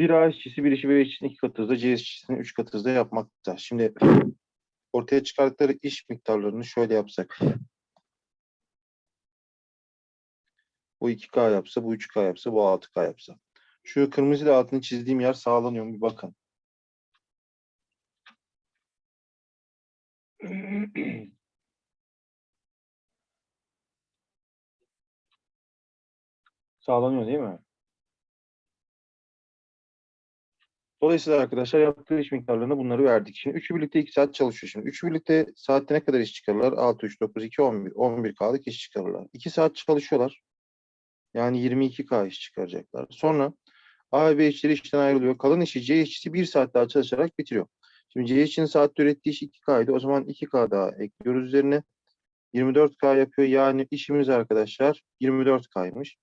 Bir A işçisi bir işi B işçisinin iki katı hızda, C üç katı hızda yapmakta. Şimdi ortaya çıkarttıkları iş miktarlarını şöyle yapsak. Bu 2K yapsa, bu 3K yapsa, bu 6K yapsa. Şu kırmızı ile altını çizdiğim yer sağlanıyor mu bir bakın. Sağlanıyor değil mi? Dolayısıyla arkadaşlar yaptığı iş miktarlarına bunları verdik. Şimdi üçü birlikte 2 saat çalışıyor. Şimdi üçü birlikte saatte ne kadar iş çıkarırlar? 6, 3, 9, 2, 11. 11K'lık iş çıkarırlar. 2 saat çalışıyorlar. Yani 22K iş çıkaracaklar. Sonra A ve B işleri işten ayrılıyor. Kalan işi C işçisi 1 saat daha çalışarak bitiriyor. Şimdi C işçinin saatte ürettiği iş 2K'ydı. O zaman 2K daha ekliyoruz üzerine. 24K yapıyor. Yani işimiz arkadaşlar 24K'ymış.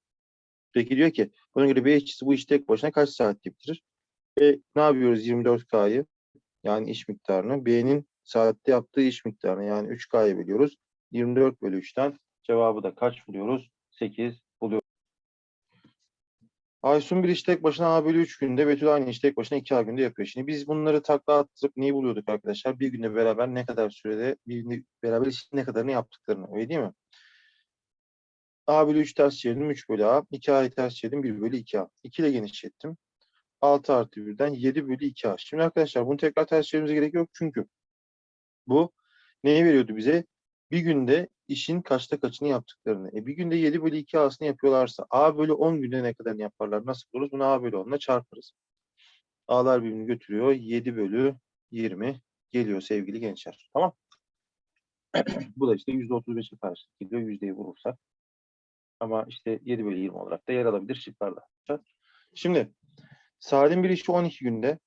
Peki diyor ki buna göre B işçisi bu işi tek başına kaç saatte bitirir? E, ne yapıyoruz 24K'yı? Yani iş miktarını. B'nin saatte yaptığı iş miktarını yani 3K'ya bölüyoruz. 24 bölü 3'ten cevabı da kaç buluyoruz? 8 buluyoruz. Aysun bir iş tek başına A bölü 3 günde, Betül aynı iş tek başına 2A günde yapıyor. Şimdi biz bunları takla attırıp neyi buluyorduk arkadaşlar? Bir günde beraber ne kadar sürede bir günde beraber işin ne kadarını yaptıklarını. Öyle değil mi? A bölü 3 ters çevirdim 3 bölü A. 2A'yı ters çevirdim 1 bölü 2A. 2 ile genişlettim. 6 artı 1'den 7 bölü 2A. Şimdi arkadaşlar bunu tekrar ters çevirmemize gerek yok çünkü bu neyi veriyordu bize? Bir günde işin kaçta kaçını yaptıklarını. E bir günde 7 bölü 2 A'sını yapıyorlarsa A bölü 10 günde ne kadarını yaparlar? Nasıl buluruz? Bunu A bölü 10'la çarparız. A'lar birbirini götürüyor. 7 bölü 20 geliyor sevgili gençler. Tamam. Bu da işte %35'e karşı geliyor. Yüzdeyi vurursak. Ama işte 7 bölü 20 olarak da yer alabilir şıklarda. Şimdi Salim bir işi 12 günde,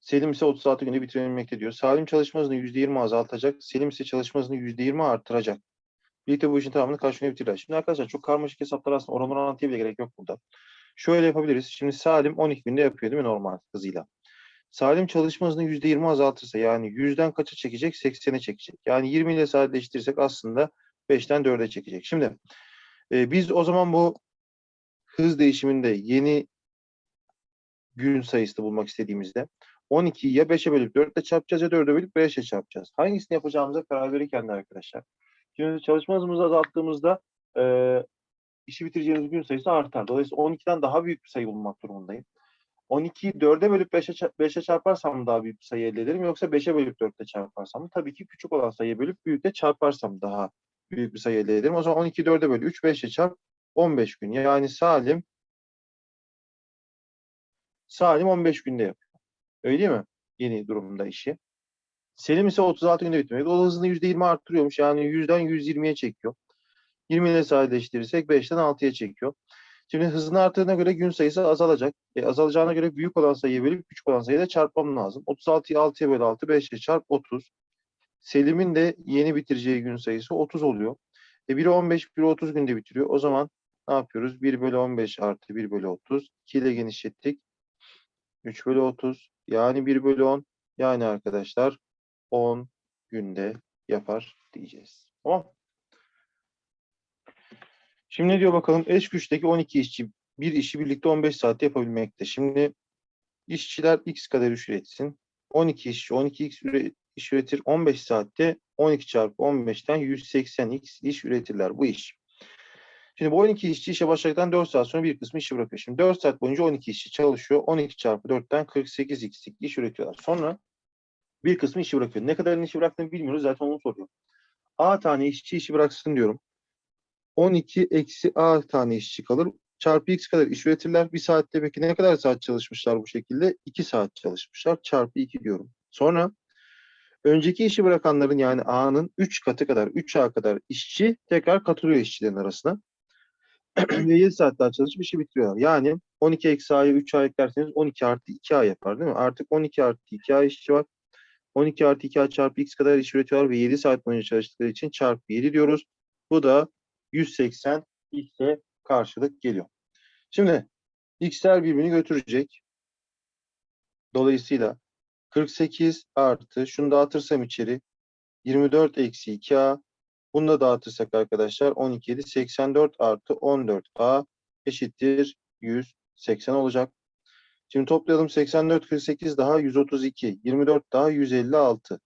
Selim ise 36 günde bitirebilmekte diyor. Salim çalışma hızını %20 azaltacak, Selim ise çalışma hızını %20 artıracak. Birlikte bu işin tamamını kaç günde bitirirler? Şimdi arkadaşlar çok karmaşık hesaplar aslında oran orantıya bile gerek yok burada. Şöyle yapabiliriz. Şimdi Salim 12 günde yapıyor değil mi normal hızıyla? Salim çalışma hızını %20 azaltırsa yani 100'den kaça çekecek? 80'e çekecek. Yani 20 ile sadeleştirirsek aslında 5'ten 4'e çekecek. Şimdi e, biz o zaman bu hız değişiminde yeni gün sayısını bulmak istediğimizde 12'yi ya 5'e bölüp 4 ile çarpacağız ya 4'e bölüp 5'e çarpacağız. Hangisini yapacağımıza karar verirken de arkadaşlar. Şimdi çalışma hızımızı azalttığımızda e, işi bitireceğimiz gün sayısı artar. Dolayısıyla 12'den daha büyük bir sayı bulmak durumundayım. 12'yi 4'e bölüp 5'e 5'e çarparsam daha büyük bir sayı elde ederim yoksa 5'e bölüp 4'te çarparsam mı? Tabii ki küçük olan sayıyı bölüp büyükte çarparsam daha büyük bir sayı elde ederim. O zaman 12'yi 4'e bölü 3 5'e çarp 15 gün. Yani Salim Salim 15 günde yapıyor. Öyle değil mi? Yeni durumda işi. Selim ise 36 günde bitiriyor. O hızını %20 arttırıyormuş. Yani 100'den 120'ye çekiyor. 20 ile sadeleştirirsek 5'ten 6'ya çekiyor. Şimdi hızını arttığına göre gün sayısı azalacak. E, azalacağına göre büyük olan sayıyı bölüp küçük olan sayıyla çarpmam lazım. 36'yı 6'ya böl 6, 5'e çarp 30. Selim'in de yeni bitireceği gün sayısı 30 oluyor. E, biri 15, biri 30 günde bitiriyor. O zaman ne yapıyoruz? 1 bölü 15 artı 1 bölü 30. 2 ile genişlettik. 3 bölü 30 yani 1 bölü 10 yani arkadaşlar 10 günde yapar diyeceğiz. Tamam. Şimdi ne diyor bakalım? Eş güçteki 12 işçi bir işi birlikte 15 saatte yapabilmekte. Şimdi işçiler x kadar iş üretsin. 12 işçi 12x üre, iş üretir. 15 saatte 12 çarpı 15'ten 180x iş üretirler bu iş. Şimdi bu 12 işçi işe başladıktan 4 saat sonra bir kısmı işi bırakıyor. Şimdi 4 saat boyunca 12 işçi çalışıyor. 12 çarpı 4'ten 48x'lik iş üretiyorlar. Sonra bir kısmı işi bırakıyor. Ne kadar işi bıraktığını bilmiyoruz. Zaten onu soruyor. A tane işçi işi bıraksın diyorum. 12 eksi A tane işçi kalır. Çarpı x kadar iş üretirler. Bir saatte peki ne kadar saat çalışmışlar bu şekilde? 2 saat çalışmışlar. Çarpı 2 diyorum. Sonra önceki işi bırakanların yani A'nın 3 katı kadar, 3A kadar işçi tekrar katılıyor işçilerin arasına. Ve 7 saat daha çalışıp işi bitiriyorlar. Yani 12 eksi A'ya 3 A eklerseniz 12 artı 2 A yapar değil mi? Artık 12 artı 2 A işçi var. 12 artı 2 A çarpı X kadar iş üretiyorlar ve 7 saat boyunca çalıştıkları için çarpı 7 diyoruz. Bu da 180 X'e karşılık geliyor. Şimdi X'ler birbirini götürecek. Dolayısıyla 48 artı şunu dağıtırsam içeri 24 eksi 2A bunu da dağıtırsak arkadaşlar 12 7 84 artı 14A eşittir 180 olacak. Şimdi toplayalım 84 48 daha 132. 24 daha 156.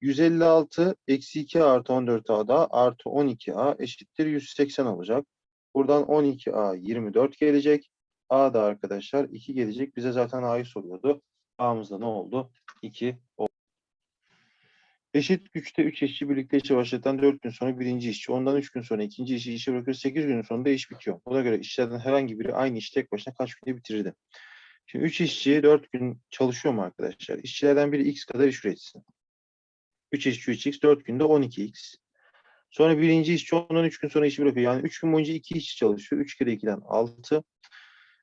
156 eksi 2 artı 14a daha artı 12a eşittir 180 olacak. Buradan 12a 24 gelecek. A da arkadaşlar 2 gelecek. Bize zaten A'yı soruyordu. A'mızda ne oldu? 2 oldu. Eşit güçte 3 işçi birlikte işe başlatan 4 gün sonra birinci işçi. Ondan 3 gün sonra ikinci işi işe bırakır. 8 günün sonunda iş bitiyor. Buna göre işlerden herhangi biri aynı işi tek başına kaç günde bitirirdi? Şimdi 3 işçi 4 gün çalışıyor mu arkadaşlar? İşçilerden biri x kadar iş üretsin. 3 işçi 3x 4 günde 12x. Sonra birinci işçi ondan 3 gün sonra işi bırakıyor. Yani 3 gün boyunca 2 işçi çalışıyor. 3 kere 2'den 6.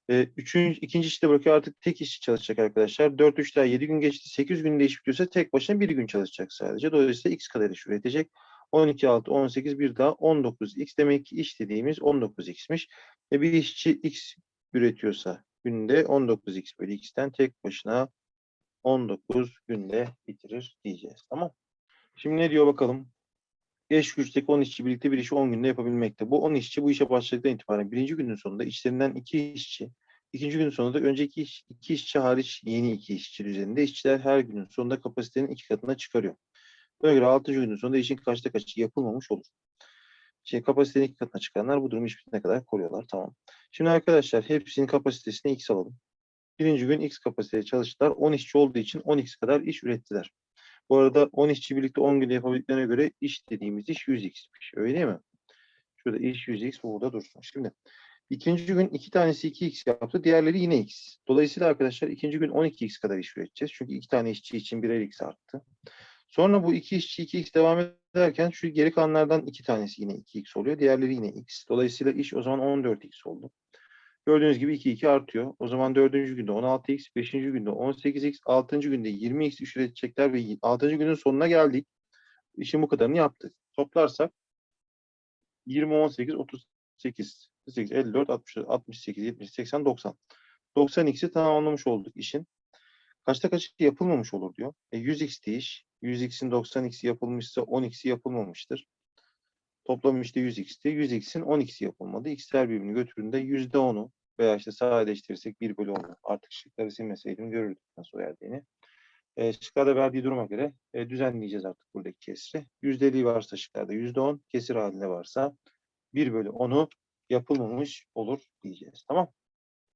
Ee, üçüncü, ikinci işçi de bırakıyor. Artık tek işçi çalışacak arkadaşlar. 4 3 daha 7 gün geçti. 8 günde iş bitiyorsa tek başına 1 gün çalışacak sadece. Dolayısıyla x kadar iş üretecek. 12 6 18 bir daha 19 x demek ki iş dediğimiz 19 x'miş. E bir işçi x üretiyorsa günde 19 x bölü x'ten tek başına 19 günde bitirir diyeceğiz. Tamam. Şimdi ne diyor bakalım? Eş güçteki 10 işçi birlikte bir işi 10 günde yapabilmekte. Bu 10 işçi bu işe başladıktan itibaren birinci günün sonunda işlerinden 2 işçi, ikinci günün sonunda da önceki iş, iki işçi hariç yeni 2 işçi üzerinde işçiler her günün sonunda kapasitenin iki katına çıkarıyor. Buna göre 6. günün sonunda işin kaçta kaçı yapılmamış olur. Şey, kapasitenin iki katına çıkanlar bu durumu iş bitene kadar koruyorlar. Tamam. Şimdi arkadaşlar hepsinin kapasitesini x alalım. Birinci gün x kapasiteye çalıştılar. 10 işçi olduğu için 10x kadar iş ürettiler. Bu arada 10 işçi birlikte 10 günde yapabildiklerine göre iş dediğimiz iş 100x'miş. Öyle değil mi? Şurada iş 100x bu burada dursun. Şimdi ikinci gün iki tanesi 2x yaptı. Diğerleri yine x. Dolayısıyla arkadaşlar ikinci gün 12x kadar iş üreteceğiz. Çünkü iki tane işçi için birer x arttı. Sonra bu iki işçi 2x devam ederken şu geri kalanlardan iki tanesi yine 2x oluyor. Diğerleri yine x. Dolayısıyla iş o zaman 14x oldu. Gördüğünüz gibi 2 2 artıyor. O zaman dördüncü günde 16x, beşinci günde 18x, altıncı günde 20x iş üretecekler ve altıncı günün sonuna geldik. İşin bu kadarını yaptık. Toplarsak 20, 18, 38, 48, 54, 60, 68, 70, 80, 90. 90x'i tamamlamış olduk işin. Kaçta kaç yapılmamış olur diyor. E 100x iş. 100x'in 90x'i yapılmışsa 10x'i yapılmamıştır. Toplam işte 100x'ti. 100x'in 10x'i yapılmadı. x'ler birbirini götüründe %10'u veya işte sadeleştirirsek 1 bölü 10'u artık şıkları silmeseydim görürdük nasıl verdiğini. E, şıklarda verdiği duruma göre e, düzenleyeceğiz artık buradaki kesri. Yüzdeliği varsa şıklarda %10, kesir halinde varsa 1 bölü 10'u yapılmamış olur diyeceğiz. Tamam